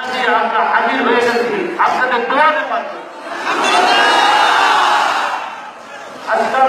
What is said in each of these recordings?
আমরা হাজির হয়ে গেছি। আপনাদের দোয়াতে পারব আজকাল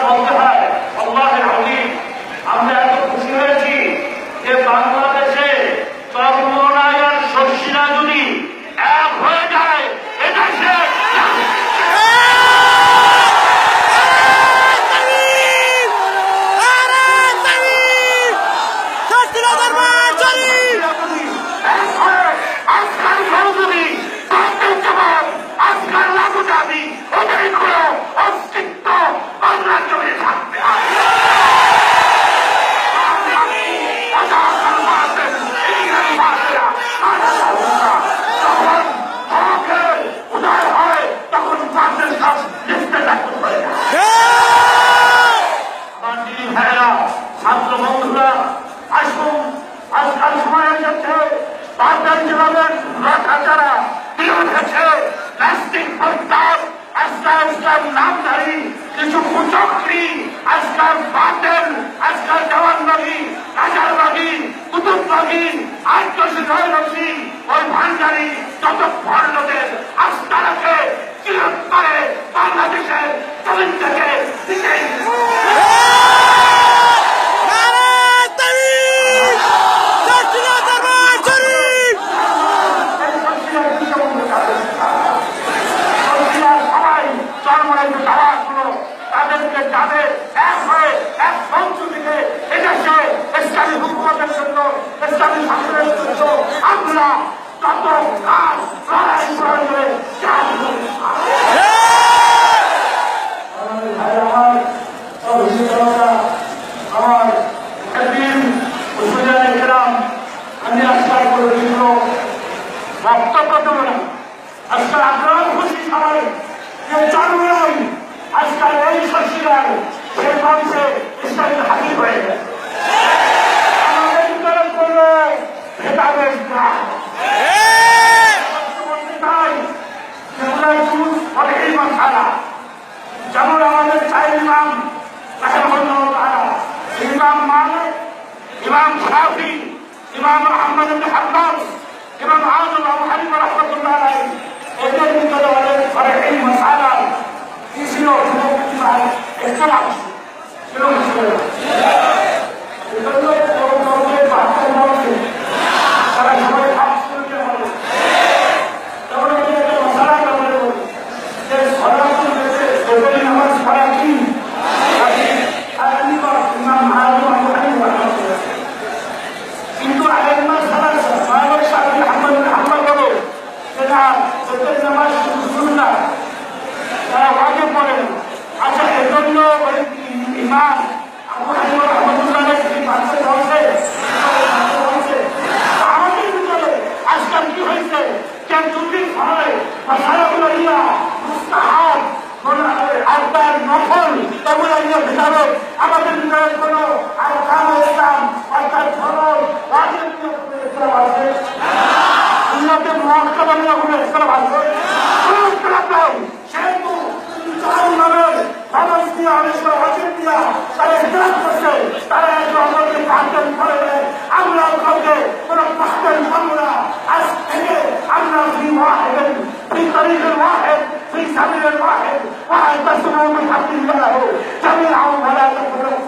মধ্যে নাস্তিক প্রস্তাব, আজকাল ইসলাম নামধারী, কিছু কুচক্রি, আজকাল বাতেন আজকাল জওয়ানবাগি, রাজারবাগি, কুতুববাগি আত্মসিদ্ধি ওই ভান্ডারি যত আস্থা রাখে চিরকালে বাংলাদেশের জমিন থেকে Stop! Stop! Stop! إمام مالك إمام شافعي إمام أحمد بن حنبل إمام عامر أبو حنيفة رحمة الله عليه. এদের ভিতরে অনেক ঘরে এই মশালা কি ছিল ইসলাম ছিল মুসলিম করে। ভাববো সেহেতু চার নামের খরচ দিয়া বিশ্ব হাজির দিয়া তারা হিজাব করছে। তারা একটু আমাদেরকে কাজের করে আমরা কাউকে কোনো কাজের করব না। আজ থেকে আমরা ফি ওয়াহেদ ফি তরিকের ওয়াহেদ ফি সাবিলের ওয়াহেদ ওয়াহেদ তার সময় আমি হাজির করা হোক জামিল আহমদ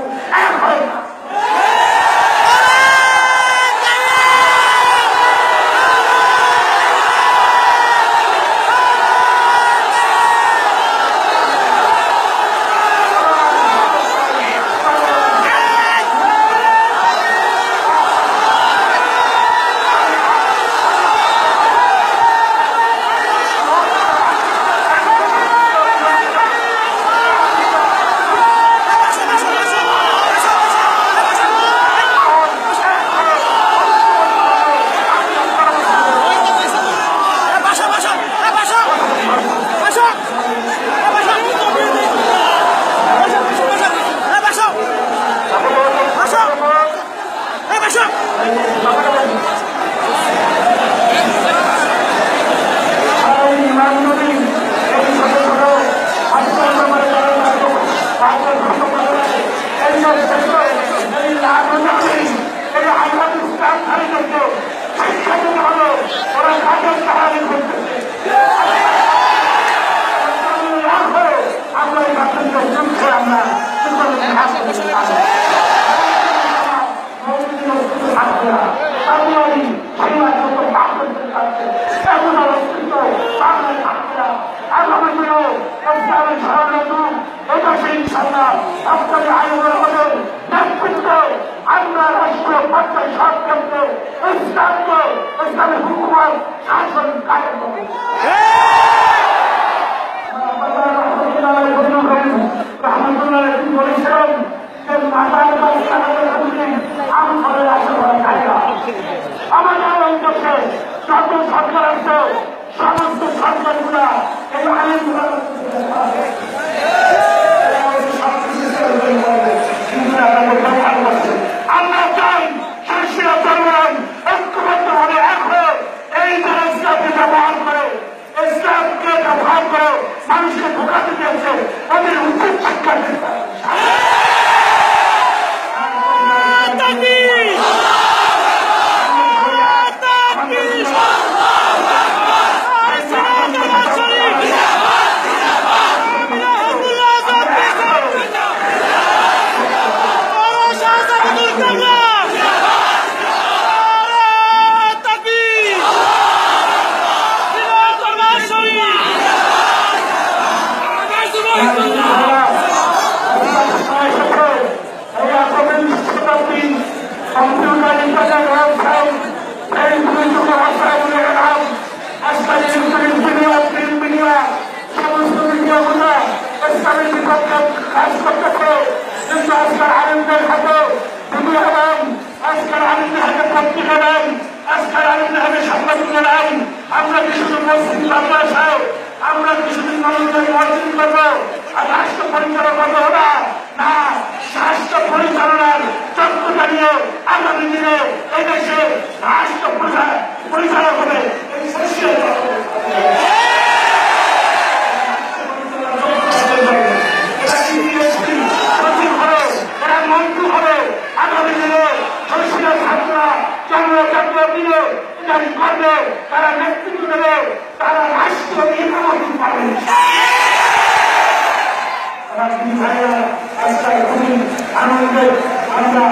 আনন্দের আমরা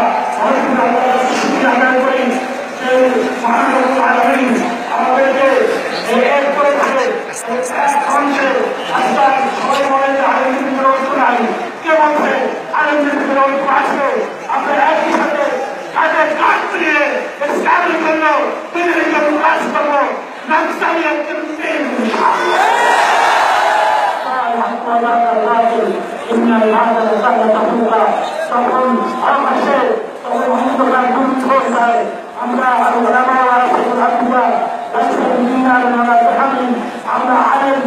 আদায় করি সেই মহানবী আমাদেরকে এক করেছে এক মানুষে আজকাল সবাই বলে যে আনন্দিত বিরোধ নাই কে বলছে আনন্দিত বিরোধ আসবে আমরা একই সাথে কাজে কাজ মিলিয়ে ইসলামের জন্য দিনের জন্য কাজ করব নাকসালিয়ার إن الله لسنة تقول আমরা আলেম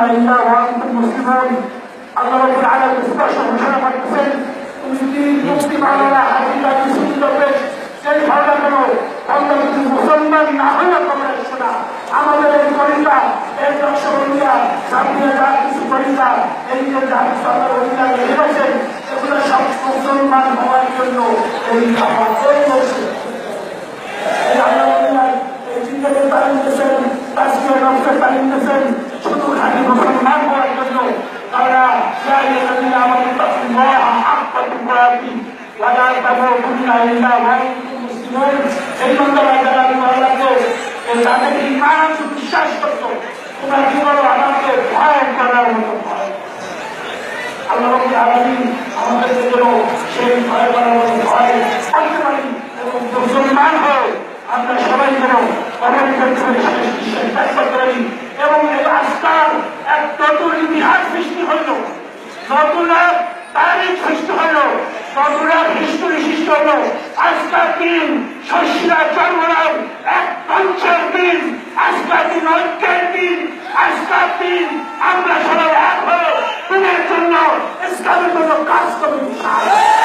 انا لله وانتم مسلمون الله رب العالمين سبحانه وتعالى حسين ويدين مسلم على لا حبيب مسلم لبيش সেই ভালো আমরা যদি মুসলমান না হলে তোমরা এসো না আমাদের এই পরিবার এই দর্শকরা সামনে যা কিছু পরিবার এই যে যা কিছু আমরা অধিকার রেখেছেন এগুলো সব মুসলমান হওয়ার জন্য এই তার জীবন এবং মুসলমান এক নতুন ইতিহাস সৃষ্টি হইল। নতুন এক তারিখ সৃষ্টি হইল। নতুন এক হিস্টোরি সৃষ্টি হইল। আজকাল দিন শস্যরা এক পঞ্চের দিন, আজকাল দিন ঐক্যের দিন দিন আমরা সবাই এক হয়ে জন্য কাজ করতে